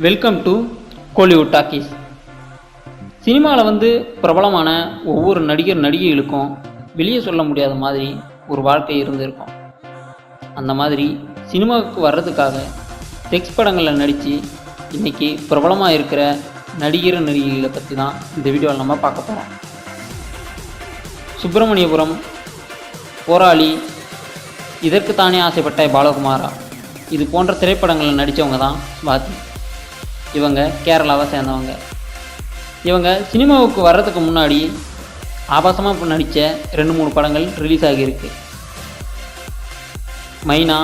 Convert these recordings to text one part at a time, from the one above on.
Welcome to Kollywood talkies சினிமாவில் வந்து பிரபலமான ஒவ்வொரு நடிகர் நடிகைகளுக்கும் வெளியே சொல்ல முடியாத மாதிரி ஒரு வாழ்க்கை இருந்திருக்கும். அந்த மாதிரி சினிமாவுக்கு வர்றதுக்காக டெக்ஸ்ட் படங்களில் நடித்து இன்றைக்கி பிரபலமாக இருக்கிற நடிகர் நடிகைகளை பற்றி தான் இந்த வீடியோவில் நம்ம பார்க்க போகிறோம் சுப்பிரமணியபுரம் போராளி இதற்கு தானே ஆசைப்பட்ட பாலகுமாரா இது போன்ற திரைப்படங்களில் நடித்தவங்க தான் ஸ்வாதி இவங்க கேரளாவை சேர்ந்தவங்க. இவங்க சினிமாவுக்கு வர்றதுக்கு முன்னாடி ஆபாசமாக நடித்த ரெண்டு மூணு படங்கள் ரிலீஸ் ஆகியிருக்கு. மைனா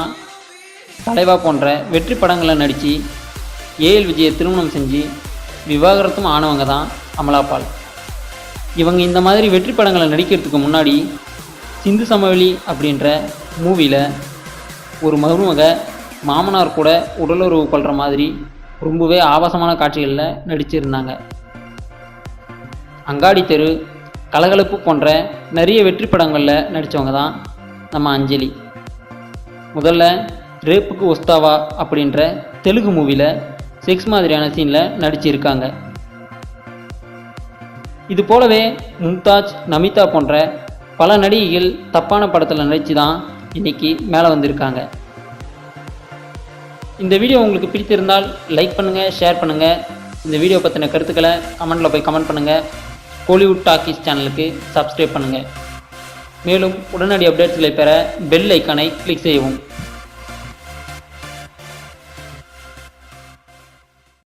தலைவா போன்ற வெற்றி படங்களில் நடித்து ஏஎல் விஜயை திருமணம் செஞ்சு விவாகரத்தும் ஆனவங்க தான் அமலாபால் இவங்க இந்த மாதிரி வெற்றி படங்களை நடிக்கிறதுக்கு முன்னாடி சிந்து சமவெளி அப்படின்ற மூவியில் ஒரு மருமக மாமனார் கூட உடலுறவு கொள்கிற மாதிரி ரொம்பவே ஆபாசமான காட்சிகளில் நடிச்சிருந்தாங்க. அங்காடி தெரு கலகலப்பு போன்ற நிறைய வெற்றி படங்களில் நடித்தவங்க தான் நம்ம அஞ்சலி. முதல்ல ரேப்புக்கு ஒஸ்தாவா அப்படின்ற தெலுங்கு மூவியில் செக்ஸ் மாதிரியான சீனில் நடிச்சிருக்காங்க. இது போலவே மும்தாஜ் நமிதா போன்ற பல நடிகைகள் தப்பான படத்தில் நடித்து தான் இன்றைக்கி மேலே வந்திருக்காங்க. இந்த வீடியோ உங்களுக்கு பிடித்திருந்தால் லைக் பண்ணுங்கள் ஷேர் பண்ணுங்கள் இந்த வீடியோ பற்றின கருத்துக்களை கமெண்ட்டில் போய் கமெண்ட் பண்ணுங்கள் கோலிவுட் டாக்கீஸ் சேனலுக்கு சப்ஸ்கிரைப் பண்ணுங்கள் மேலும் உடனடி அப்டேட்ஸ்களை பெற பெல் ஐக்கானை கிளிக் செய்யவும்.